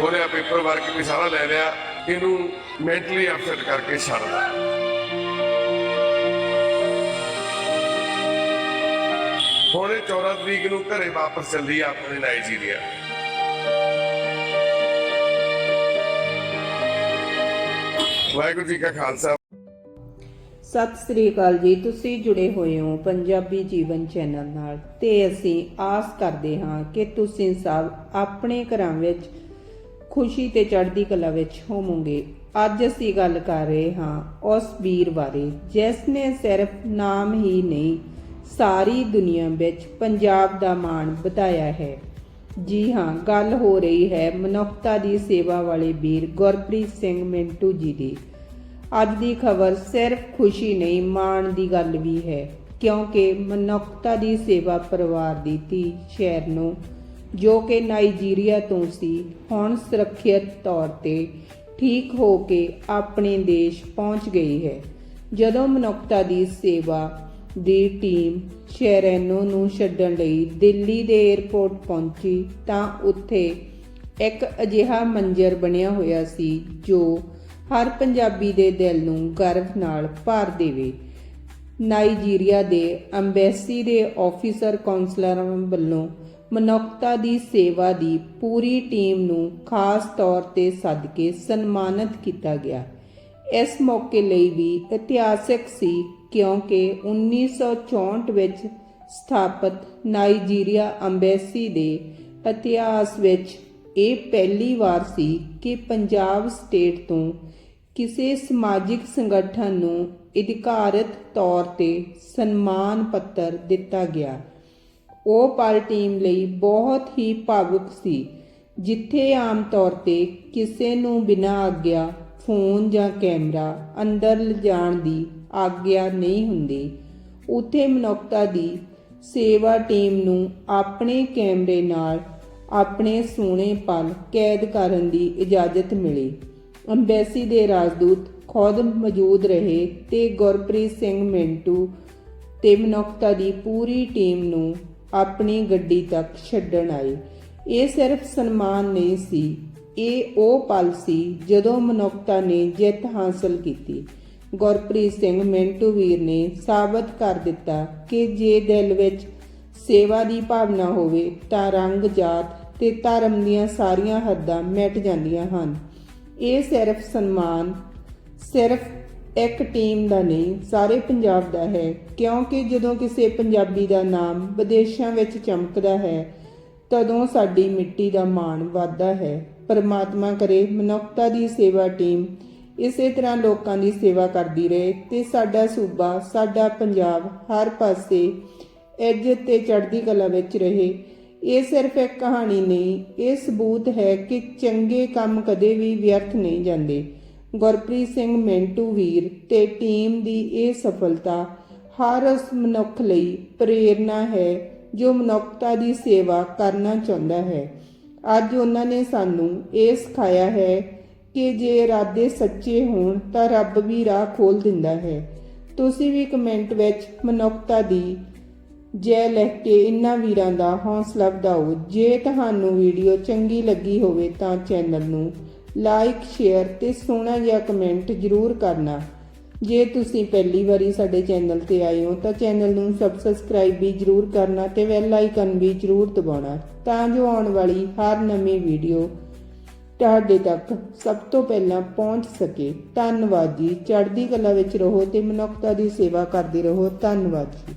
ਖੋਲਿਆ paper work ਵੀ ਸਾਰਾ ਲੈ ਲਿਆ ਇਹਨੂੰ ਮੈਂਟਲੀ ਅਪਸੈਟ ਕਰਕੇ ਛੱਡਦਾ। ਹੁਣ 14 ਤਰੀਕ ਨੂੰ ਘਰੇ ਵਾਪਸ ਚੱਲਦੀ ਆਪਣੇ ਨਾਈਜੀਰੀਆ। ਵਾਹਿਗੁਰੂ ਜੀ ਕਾ ਖਾਲਸਾ। ਸਤਿ ਸ੍ਰੀ ਅਕਾਲ ਜੀ, ਤੁਸੀਂ ਜੁੜੇ ਹੋਏ ਹੋ ਪੰਜਾਬੀ ਜੀਵਨ ਚੈਨਲ ਨਾਲ ਤੇ ਅਸੀਂ ਆਸ ਕਰਦੇ ਹਾਂ ਕਿ ਤੁਸੀਂ ਸਭ ਆਪਣੇ ਘਰਾਂ ਵਿੱਚ ਖੁਸ਼ੀ ਤੇ ਚੜ੍ਹਦੀ ਕਲਾ ਵਿੱਚ ਹੋਵੋਗੇ। ਅੱਜ ਅਸੀਂ ਗੱਲ ਕਰ ਰਹੇ ਹਾਂ ਉਸ ਵੀਰ ਬਾਰੇ ਜਿਸ ਨੇ ਸਿਰਫ ਨਾਮ ਹੀ ਨਹੀਂ, ਸਾਰੀ ਦੁਨੀਆ ਵਿੱਚ ਪੰਜਾਬ ਦਾ ਮਾਣ ਵਧਾਇਆ ਹੈ। ਜੀ ਹਾਂ, ਗੱਲ ਹੋ ਰਹੀ ਹੈ ਮਨੁੱਖਤਾ ਦੀ ਸੇਵਾ ਵਾਲੇ ਵੀਰ ਗੁਰਪ੍ਰੀਤ ਸਿੰਘ ਮਿੰਟੂ ਜੀ ਦੀ। ਅੱਜ ਦੀ ਖਬਰ ਸਿਰਫ ਖੁਸ਼ੀ ਨਹੀਂ, ਮਾਣ ਦੀ ਗੱਲ ਵੀ ਹੈ, ਕਿਉਂਕਿ ਮਨੁੱਖਤਾ ਦੀ ਸੇਵਾ ਪਰਿਵਾਰ ਦੀ ਧੀ ਸ਼ਹਿਰ ਨੂੰ ਜੋ ਕਿ ਨਾਈਜੀਰੀਆ ਤੋਂ ਸੀ, ਹੁਣ ਸੁਰੱਖਿਅਤ ਤੌਰ ਤੇ ਠੀਕ ਹੋ ਕੇ ਆਪਣੇ ਦੇਸ਼ ਪਹੁੰਚ ਗਈ ਹੈ। ਜਦੋਂ ਮਨੁੱਖਤਾ ਦੀ ਸੇਵਾ ਦੀ ਟੀਮ ਸ਼ੈਰੇਨੋ ਨੂੰ ਛੱਡਣ ਲਈ ਦਿੱਲੀ ਦੇ 에ਅਰਪੋਰਟ ਪਹੁੰਚੀ, ਤਾਂ ਉੱਥੇ ਇੱਕ ਅਜਿਹਾ ਮੰਜ਼ਰ ਬਣਿਆ ਹੋਇਆ ਸੀ, ਜੋ ਹਰ ਪੰਜਾਬੀ ਦੇ ਦਿਲ ਨੂੰ ਗਰਵ ਨਾਲ ਭਰ ਦੇਵੇ। ਨਾਈਜੀਰੀਆ ਦੇ ਅੰਬੈਸੀ ਦੇ ਆਫੀਸਰ ਕਾਉਂਸਲਰਾਂ ਵੱਲੋਂ ਮਨੁੱਖਤਾ ਦੀ ਸੇਵਾ ਦੀ ਪੂਰੀ ਟੀਮ ਨੂੰ ਖਾਸ ਤੌਰ ਤੇ ਸੱਦ ਕੇ ਸਨਮਾਨਿਤ ਕੀਤਾ ਗਿਆ। ਇਸ ਮੌਕੇ ਲਈ ਵੀ ਇਤਿਹਾਸਕ ਸੀ ਕਿਉਂਕਿ 1964 ਵਿੱਚ ਸਥਾਪਿਤ ਨਾਈਜੀਰੀਆ ਅੰਬੈਸੀ ਦੇ ਇਤਿਹਾਸ ਵਿੱਚ ਇਹ ਪਹਿਲੀ ਵਾਰ ਸੀ ਕਿ ਪੰਜਾਬ ਸਟੇਟ ਤੋਂ ਕਿਸੇ ਸਮਾਜਿਕ ਸੰਗਠਨ ਨੂੰ ਅਧਿਕਾਰਤ ਤੌਰ ਤੇ ਸਨਮਾਨ ਪੱਤਰ ਦਿੱਤਾ ਗਿਆ। ਉਹ ਪਲ ਟੀਮ ਲਈ ਬਹੁਤ ਹੀ ਭਾਵੁਕ ਸੀ, ਜਿੱਥੇ ਆਮ ਤੌਰ ਤੇ ਕਿਸੇ ਨੂੰ ਬਿਨਾਂ ਆਗਿਆ ਫੋਨ ਜਾਂ ਕੈਮਰਾ ਅੰਦਰ ਲਿਜਾਣ ਦੀ ਆਗਿਆ ਨਹੀਂ ਹੁੰਦੀ। ਉੱਥੇ ਮਨੁੱਖਤਾ ਦੀ ਸੇਵਾ ਟੀਮ ਨੂੰ ਆਪਣੇ ਕੈਮਰੇ ਨਾਲ ਆਪਣੇ ਸੋਹਣੇ ਪਲ ਕੈਦ ਕਰਨ ਦੀ ਇਜਾਜ਼ਤ ਮਿਲੀ। ਅੰਬੈਸੀ ਦੇ ਰਾਜਦੂਤ ਖੁਦ ਮੌਜੂਦ ਰਹੇ ਤੇ ਗੁਰਪ੍ਰੀਤ ਸਿੰਘ ਮਿੰਟੂ ਤੇ ਮਨੁੱਖਤਾ ਦੀ ਪੂਰੀ ਟੀਮ ਨੂੰ ਆਪਣੀ ਗੱਡੀ ਤੱਕ ਛੱਡਣ ਆਏ। ਇਹ ਸਿਰਫ ਸਨਮਾਨ ਨਹੀਂ ਸੀ, ਇਹ ਉਹ ਪਲ ਸੀ ਜਦੋਂ ਮਨੁੱਖਤਾ ਨੇ ਜਿੱਤ ਹਾਸਲ ਕੀਤੀ। ਗੁਰਪ੍ਰੀਤ ਸਿੰਘ ਮਿੰਟੂ ਵੀਰ ਨੇ ਸਾਬਤ ਕਰ ਦਿੱਤਾ ਕਿ ਜੇ ਦਿਲ ਵਿੱਚ ਸੇਵਾ ਦੀ ਭਾਵਨਾ ਹੋਵੇ ਤਾਂ ਰੰਗ ਜਾਤ ਤੇ ਧਰਮ ਦੀਆਂ ਸਾਰੀਆਂ ਹੱਦਾਂ ਮਿਟ ਜਾਂਦੀਆਂ ਹਨ। ਇਹ ਸਿਰਫ ਸਨਮਾਨ, ਸਿਰਫ ਇੱਕ ਟੀਮ ਦਾ ਨਹੀਂ, ਸਾਰੇ ਪੰਜਾਬ ਦਾ ਹੈ। ਕਿਉਂਕਿ ਜਦੋਂ ਕਿਸੇ ਪੰਜਾਬੀ ਦਾ ਨਾਮ ਵਿਦੇਸ਼ਾਂ ਵਿੱਚ ਚਮਕਦਾ ਹੈ, ਤਦੋਂ ਸਾਡੀ ਮਿੱਟੀ ਦਾ ਮਾਣ ਵੱਧਦਾ ਹੈ। ਪਰਮਾਤਮਾ ਕਰੇ ਮਨੁੱਖਤਾ ਦੀ ਸੇਵਾ ਟੀਮ ਇਸੇ ਤਰ੍ਹਾਂ ਲੋਕਾਂ ਦੀ ਸੇਵਾ ਕਰਦੀ ਰਹੇ ਤੇ ਸਾਡਾ ਸੂਬਾ, ਸਾਡਾ ਪੰਜਾਬ ਹਰ ਪਾਸੇ ਇੱਜ਼ਤ ਤੇ ਚੜ੍ਹਦੀ ਕਲਾ ਵਿੱਚ ਰਹੇ। ਇਹ ਸਿਰਫ ਇੱਕ ਕਹਾਣੀ ਨਹੀਂ, ਇਹ ਸਬੂਤ ਹੈ ਕਿ ਚੰਗੇ ਕੰਮ ਕਦੇ ਵੀ ਵਿਅਰਥ ਨਹੀਂ ਜਾਂਦੇ। ਗੁਰਪ੍ਰੀਤ ਸਿੰਘ ਮਿੰਟੂ ਵੀਰ ਤੇ ਟੀਮ ਦੀ ਇਹ ਸਫਲਤਾ ਹਰ ਉਸ ਮਨੁੱਖ ਲਈ ਪ੍ਰੇਰਣਾ ਹੈ ਜੋ ਮਨੁੱਖਤਾ ਦੀ ਸੇਵਾ ਕਰਨਾ ਚਾਹੁੰਦਾ ਹੈ। ਅੱਜ ਉਹਨਾਂ ਨੇ ਸਾਨੂੰ ਇਹ ਸਿਖਾਇਆ ਹੈ ਕਿ ਜੇ ਇਰਾਦੇ ਸੱਚੇ ਹੋਣ ਤਾਂ ਰੱਬ ਵੀ ਰਾਹ ਖੋਲ ਦਿੰਦਾ ਹੈ। ਤੁਸੀਂ ਵੀ ਕਮੈਂਟ ਵਿੱਚ ਮਨੁੱਖਤਾ ਦੀ ਜੈ ਲਿਖ ਕੇ ਇਨ੍ਹਾਂ ਵੀਰਾਂ ਦਾ ਹੌਸਲਾ ਵਧਾਓ। ਜੇ ਤੁਹਾਨੂੰ ਵੀਡੀਓ ਚੰਗੀ ਲੱਗੀ ਹੋਵੇ ਤਾਂ ਚੈਨਲ ਨੂੰ ਲਾਈਕ, ਸ਼ੇਅਰ ਤੇ ਸੋਹਣਾ ਜਿਹਾ ਕਮੈਂਟ ਜ਼ਰੂਰ ਕਰਨਾ। ਜੇ ਤੁਸੀਂ ਪਹਿਲੀ ਵਾਰੀ ਸਾਡੇ ਚੈਨਲ ਤੇ ਆਏ ਹੋ ਤਾਂ ਚੈਨਲ ਨੂੰ ਸਬਸਕ੍ਰਾਈਬ ਵੀ ਜ਼ਰੂਰ ਕਰਨਾ ਤੇ ਬੈਲ ਆਈਕਨ ਵੀ ਜ਼ਰੂਰ ਦਬਾਉਣਾ ਤਾਂ ਜੋ ਆਉਣ ਵਾਲੀ ਹਰ ਨਵੀਂ ਵੀਡੀਓ ਤੁਹਾਡੇ ਤੱਕ ਸਭ ਤੋਂ ਪਹਿਲਾਂ ਪਹੁੰਚ ਸਕੇ। ਧੰਨਵਾਦ ਜੀ। ਚੜ੍ਹਦੀ ਕਲਾ ਵਿੱਚ ਰਹੋ ਤੇ ਮਨੁੱਖਤਾ ਦੀ ਸੇਵਾ ਕਰਦੇ ਰਹੋ। ਧੰਨਵਾਦ ਜੀ।